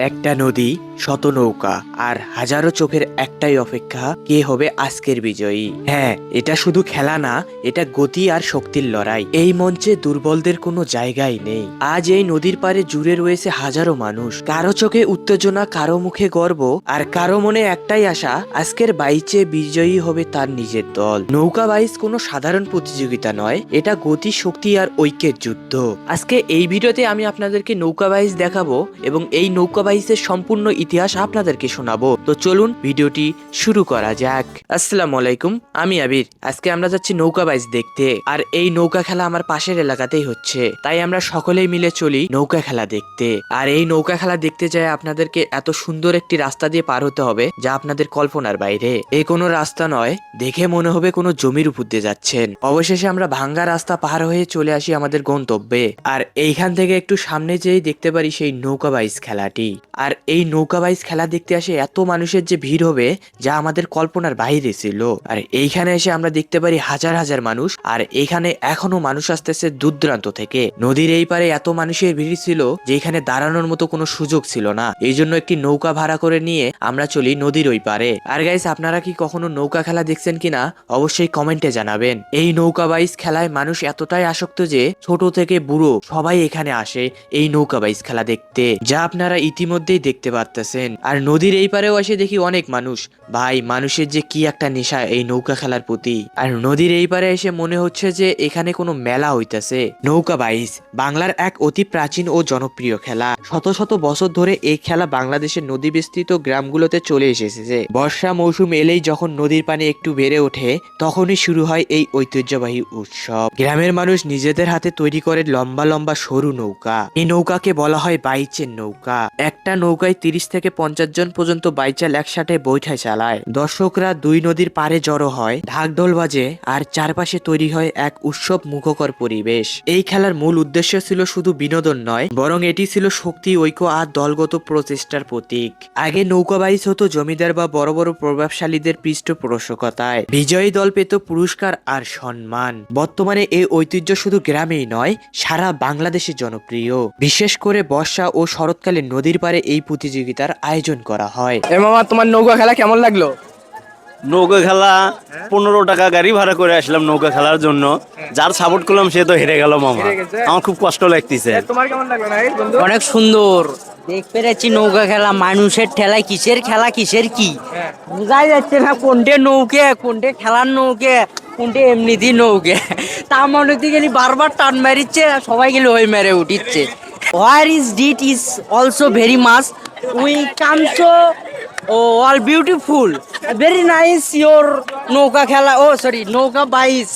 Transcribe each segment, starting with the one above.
একটা নদী, শত নৌকা আর হাজারো চোখের একটাই অপেক্ষা, কে হবে আজকের বিজয়ী? হ্যাঁ এটা শুধু খেলা না, এটা গতি আর শক্তির লড়াই। এই মঞ্চে দুর্বলদের কোনো জায়গাই নেই। আজ এই নদীর পারে জুড়ে রয়েছে হাজারো মানুষ। কারও চোখে উত্তেজনা, কারও মুখে গর্ব, আর কারও মনে একটাই আশা, আজকের বাইচে বিজয়ী হবে তার নিজের দল। নৌকা বাইচ কোনো সাধারণ প্রতিযোগিতা নয়, এটা গতি, শক্তি আর ঐক্যের যুদ্ধ। আজকে এই ভিডিওতে আমি আপনাদেরকে নৌকা বাইচ দেখাবো এবং এই নৌকা বাইচের সম্পূর্ণ ইতিহাস আপনাদেরকে শোনাবো। তো চলুন ভিডিওটি শুরু করা যাক। আসসালামু আলাইকুম, আমি আবির। আজকে আমরা যাচ্ছি নৌকা বাইচ দেখতে। আর এই নৌকা খেলা আমার পাশের এলাকাতেই হচ্ছে। তাই আমরা সকলেই মিলে চলি নৌকা খেলা দেখতে। আর এই নৌকা খেলা দেখতে যায় আপনাদেরকে এত সুন্দর একটি রাস্তা দিয়ে পার হতে হবে, যা আপনাদের কল্পনার বাইরে। এই কোনো রাস্তা নয়, দেখে মনে হবে কোনো জমির উপর দিয়ে যাচ্ছেন। অবশেষে আমরা ভাঙ্গা রাস্তা পার হয়ে চলে আসি আমাদের গন্তব্যে। আর এইখান থেকে একটু সামনে যেই দেখতে পারি সেই নৌকা বাইচ খেলাটি। আর এই নৌকা বাইচ খেলা দেখতে আসে এত মানুষের যে ভিড় হবে, যা আমাদের কল্পনার বাইরে ছিল। আর এইখানে এসে আমরা দেখতে পারি হাজার হাজার মানুষ, আর এইখানে এখনও মানুষ আসতেছে দূর দূরান্ত থেকে। নদীর এই পারে এত মানুষের ভিড় ছিল যে এখানে দাঁড়ানোর মতো কোনো সুযোগ ছিল না। এই জন্য একটি নৌকা ভাড়া করে নিয়ে আমরা চলি নদীর ওই পারে। আর গাইস আপনারা কি কখনো নৌকা খেলা দেখছেন কিনা, অবশ্যই কমেন্টে জানাবেন। এই নৌকা বাইচ খেলায় মানুষ এতটাই আসক্ত যে, ছোট থেকে বুড়ো সবাই এখানে আসে এই নৌকা বাইচ খেলা দেখতে। যা আপনারা ইতিমধ্যেই দেখতে পারতেছেন। আর নদীর এই পারেও এসে দেখি অনেক মানুষ। ভাই, মানুষের যে কি একটা নেশা এই নৌকা খেলার প্রতি। আর নদীর এই পারে এসে মনে হচ্ছে যে এখানে কোনো মেলা হইতাছে। নৌকা বাইচ বাংলার এক অতি প্রাচীন ও জনপ্রিয় খেলা। শত শত বছর ধরে এই খেলা বাংলাদেশের নদী বিস্তৃত গ্রামগুলোতে চলে এসেছে বর্ষা মৌসুম এলেই যখন নদীর পানি একটু বেড়ে ওঠে, তখনই শুরু হয় এই ঐতিহ্যবাহী উৎসব। গ্রামের মানুষ নিজেদের হাতে তৈরি করে লম্বা লম্বা সরু নৌকা। এই নৌকাকে বলা হয় বাইচের নৌকা। একটা নৌকায় তিরিশ থেকে পঞ্চাশ জন পর্যন্ত বাইচাল একসাথে বৈঠায় চালায়। দর্শকরা দুই নদীর পারে জড়ো হয়, ঢাকঢোল বাজে আর চারপাশে তৈরি হয় এক উৎসব মুখকর পরিবেশ। এই খেলার মূল উদ্দেশ্য ছিল শুধু বিনোদন নয়, বরং এটি ছিল শক্তি, ঐক্য আর দলগত প্রচেষ্টার প্রতীক। আগে নৌকা বাইচ হতো জমিদার বা বড় বড় প্রভাবশালীদের পৃষ্ঠপোষকতায়। বিজয়ী দল পেত পুরস্কার আর সম্মান। বর্তমানে এই ঐতিহ্য শুধু গ্রামেই নয়, সারা বাংলাদেশে জনপ্রিয়। বিশেষ করে বর্ষা ও শরৎকালে নদীর পারে এই প্রতিযোগিতার আয়োজন করা হয়। এ মামা তোমার নৌকা খেলা কেমন লাগল? নৌকা খেলা পনেরো টাকা গাড়ি ভাড়া করে আসলাম নৌকা খেলার জন্য। যার সাপোর্ট করলাম সে তো হেরে গেল মামা। আমার খুব কষ্ট লাগতেছে। তোমার কেমন লাগল অনেক সুন্দর। দেখ পেরেছি নৌকা খেলা। মানুষের ঠেলায় কিসের খেলা কিসের কি? হ্যাঁ। বোঝাই যাচ্ছে না কোনটে নৌকে কোনটে খেলার নৌকে কোনটে এমনিতেই নৌকে। তা মনে হতে গেলি বারবার টান মারিচ্ছে সবাই গেলে ওই মেরে উঠিচ্ছে। Where is it is also very much we come so O all beautiful very nice your নৌকা খেলা ও সরি নৌকা বাইস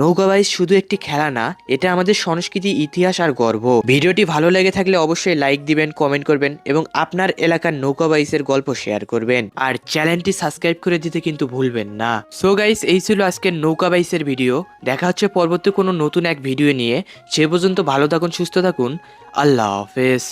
নৌকা বাইচ শুধু একটি খেলা না, এটা আমাদের সংস্কৃতি, ইতিহাস আর গর্ব। ভিডিওটি ভালো লেগে থাকলে অবশ্যই লাইক দিবেন কমেন্ট করবেন এবং আপনার এলাকার নৌকা বাইচের গল্প শেয়ার করবেন। আর চ্যানেলটি সাবস্ক্রাইব করে দিতে কিন্তু ভুলবেন না। সো গাইস এই ছিল আজকের নৌকা বাইচের ভিডিও দেখা হচ্ছে পরবর্তী কোনো নতুন এক ভিডিও নিয়ে। সে পর্যন্ত ভালো থাকুন, সুস্থ থাকুন। আল্লাহ হাফেজ।